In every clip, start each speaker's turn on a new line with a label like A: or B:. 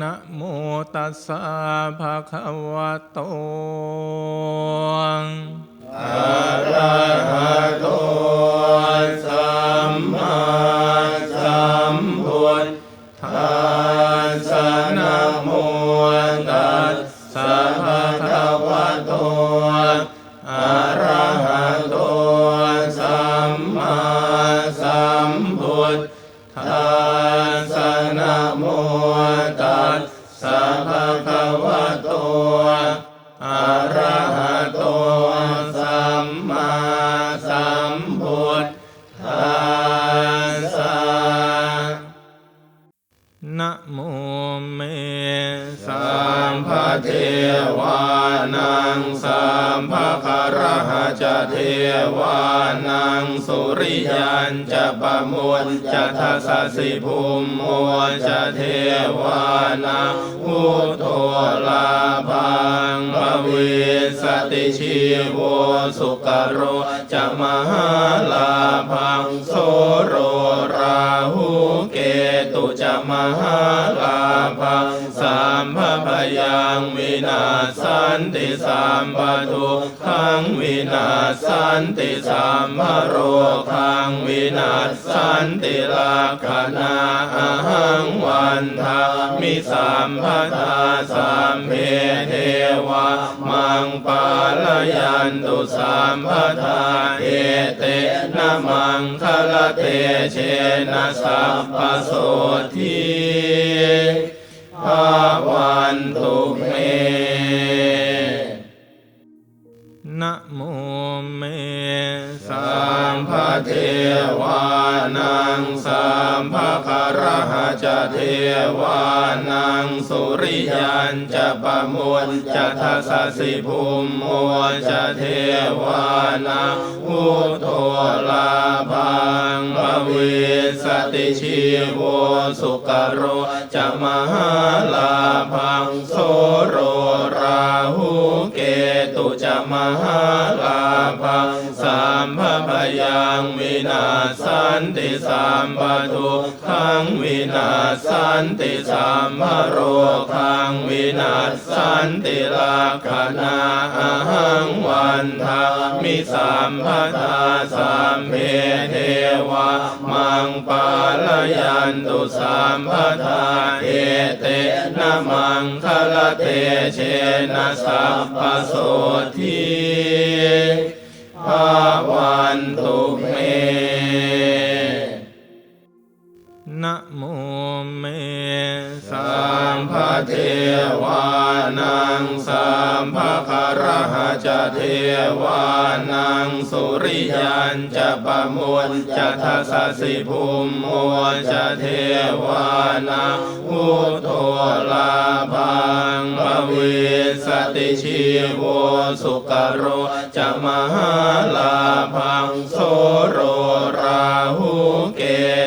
A: นะโมตัสสะภะคะวะโต
B: อะระ นังสัมภคะรหะจะเทวานังสุริยันจะปะมวลจะทัสสะสิภูมิมวลจะเทวานังพุทโธลาพังภเวสติชีโวสุกโรจะมหาลาพังโสโรราหูเกตุจะมหาลา ยังวินาศสันติสามปทุขังวินาศสันติสามพโรคังวินาศสันติลาคนาอาหังวันทามิสามพทาสามเพเทวามังปาลยันตุสามพทาเอเตนะมังคลเตเชนะสัพพโสที วันตุเม
A: นะโมเม
B: สัมภะเทวานังสัมภะคะรหะจะเทวานังสุริยันจะปะมวลจะทัสสิภูมิมวลจะเทวานังพุทโธลาพังภเวสติชีโวสุกโรจะมหาลาพังโสโรราหูเกตุจะมหาลาพังสามพพยังวินาศสันติสามปทุขังวินาศสันติสามพโรคังวินาศสันติลาคนาอาหังวันทามิสามพทาสามเพเทวามังปาลยันตุสามพทาเอเตนะมังคลเตเชนะสัพพโสทีภาวันตุเม
A: นะโมเม
B: สัมภเทวา นังสัมภคะรหะจะเทวานังสุริยันจะปะมวลจะทัสสิภูมิมวลจะเทวานังพุทโธลาพังภเวสติชีวสุกโรจะมหาลาพังโสโรราหูเก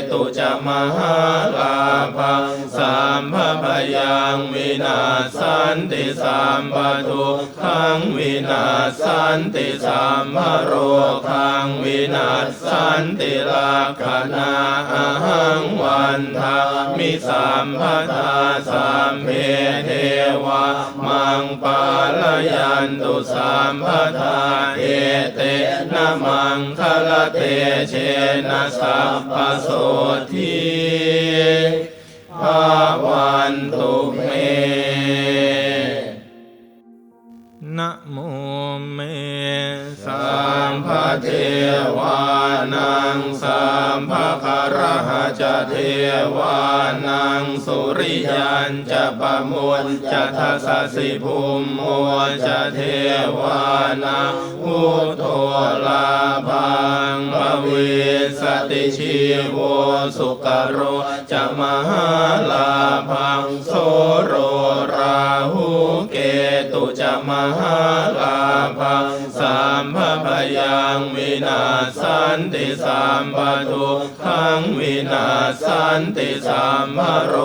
B: ตุจะมหาลาพังสามพพ ยังวินาศสันติสามปทุขังวินาศสันติสามพโรคังวินาศสันติลาคนาอาหังวันทามิสามพทาสามเพเทวามังปาลยันตุสามพทาเอเตนะมังคลเตเชนะสัพพโสที ภาวันตุเม
A: นะโมเม
B: สัมภะเทวานังสัมภะคะ ระหะจะเทวานังสุริยันจะปะมวลจะทัสสิภูมิมวลจะเทวานังพุทโธลาพังภเวสติชีวสุกโรจะมหาลาพังโสโรราหูเกตุจะมหาลาพัง สามภพยังวินาศสันติสามปทุกขังวินาศสันติสามพโร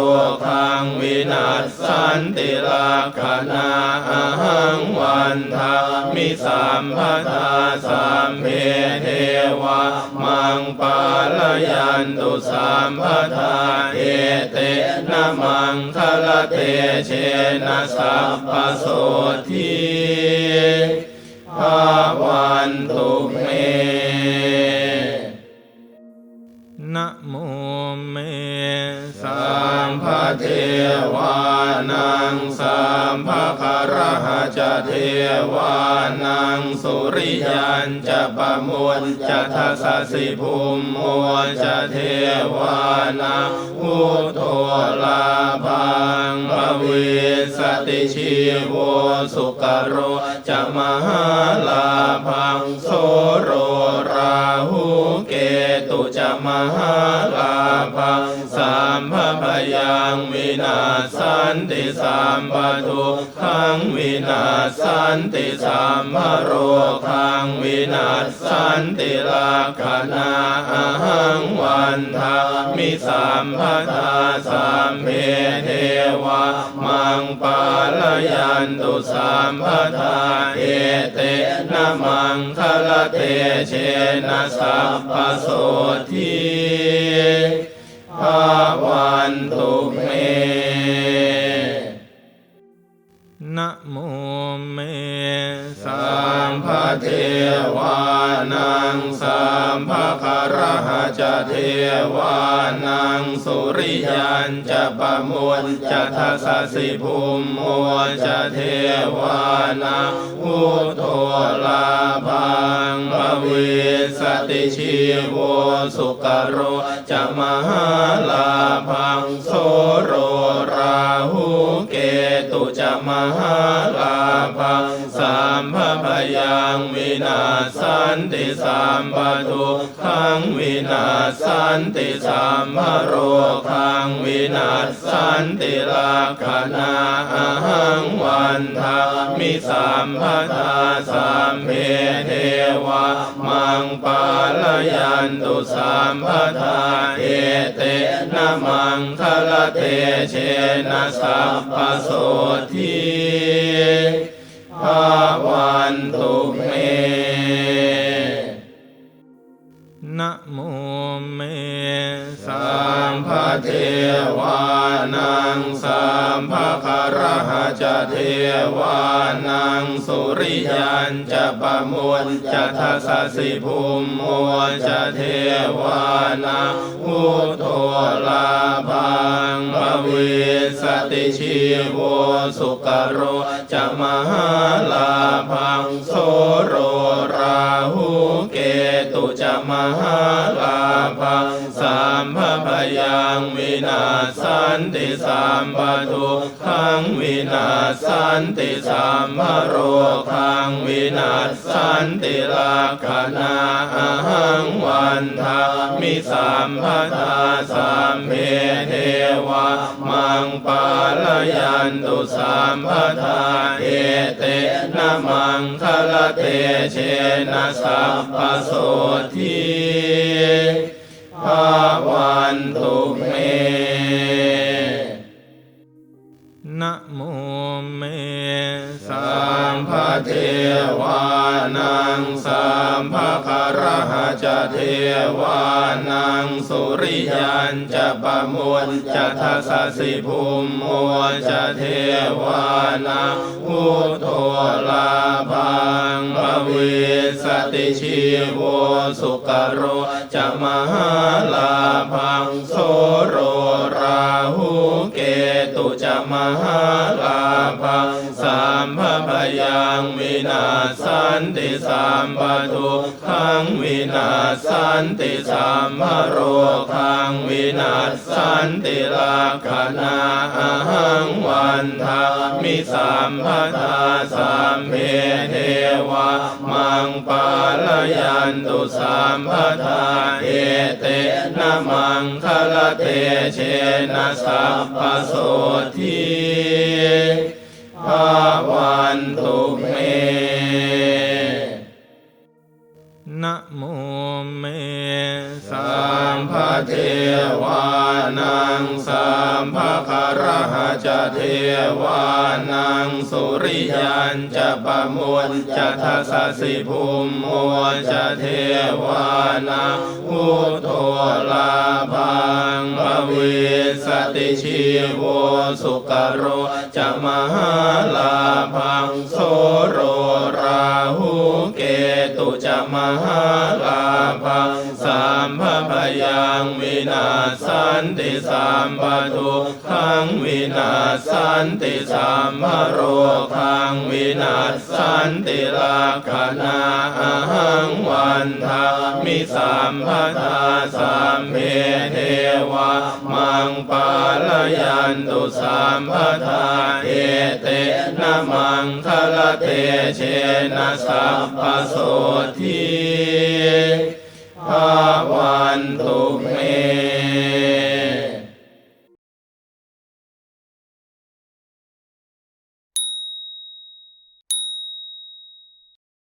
B: คังวินาศสันติลาคนาอาหังวันทามิสามพทาสามเพเทวามังปาลยันตุสามพทาเอเตนะมังคลเตเชนะสัพพโสที ภาวันตุเม
A: นะโมเม
B: สามพะเทวานังสาม ภะคารหะจะเทวานังสุริยันจะปะมวลจะทัสสะสิภูมิมัวจะเทวานังอุโทลาพังภเวสติชีวสุกโรจะมหาลาพังโสโรราหูเกตุจะมหาลา นติสามปทุกขังวินาศสันติสามพโรคังวินาศสันติลาคนาอาหังวันทามิสามพัทาสามเพเทวามังปาลยันตุสามพัทาเอเตนะมังคละเตเชนะสัพพโสทีภาวันตุเม
A: นะโมเม
B: สามพะเทวานังสามภะคารหะจะเทวานังสุริยันจะปะมวลจะทัสสะสิภูมิมัวจะเทวานังอุโทลาพังภเวสติชีโวสุกโรจะมหาลาพังโสโร ตุจะมหาลา พะพยังวินาศสันติสามปทุขังวินาศสันติสามพโรคังวินาศสันติลาคนาอาหังวันทามิสามพัทาสามเพเทวามังปาลยันตุสามพัทาเอเตนะมังคลเตเชนะสัพพโสที ภาวันตุเม
A: นะโมเม
B: สามพะเทวานังสามภะคารหะจะเทวานังสุริยันจะปะมวลจะทัสสะสิภูมิมัวจะเทวานังอุโทลาพังภเวสติชีโวสุกโรจะมหาลาพังโสโร หูเกตุจะมหาลาภ พะพยังวินาศสันติสามปทุกขังวินาศสันติสามพะโรคังวินาศสันติลาคนาอาหังวันทามิสามพทาสามเพเทวามังปาลยันตุสามพทาเอเตนะมังคลเตเชนะสัพพโสที ภาวันตุ จะเทวานังสุริยันจะปะมวลจะทัสสะสิภูมิมัวจะเทวานังอุทโทลาพังภเวสติชีวสุกโรจะมหาลาพังโสโรราหู ตุจมหาลาพังสามพพยังวินาศสันติสามปทุขังวินาศสันติสามพโรคังวินาศสันติลาคนาหังวันทามิสามพทาสามเพเทวามังปาลยันตุสามพทาเอเตนะมังคลเตเชนะสัพพโสทิภาวันทุเมนะโม เทวานังสัมภคารหะจะเทวานังสุริยันจะปะมวลจะทัสสิภูมิมวลจะเทวานังพุทโธลาพังภเวสติชีโวสุกโรจะมหาลาพังโสโรราหูเกตุจะมหาลาพัง สามพพยังวินาศสันติสามปทุขังวินาศสันติสามพโรขังวินาศสันติลาคนาอาหังวันทามิสามพทาสามเพเทวามังปาลยันตุสามพทาเอเตนะมังคลเตเชนะสัพพโสที ภาวันตุเม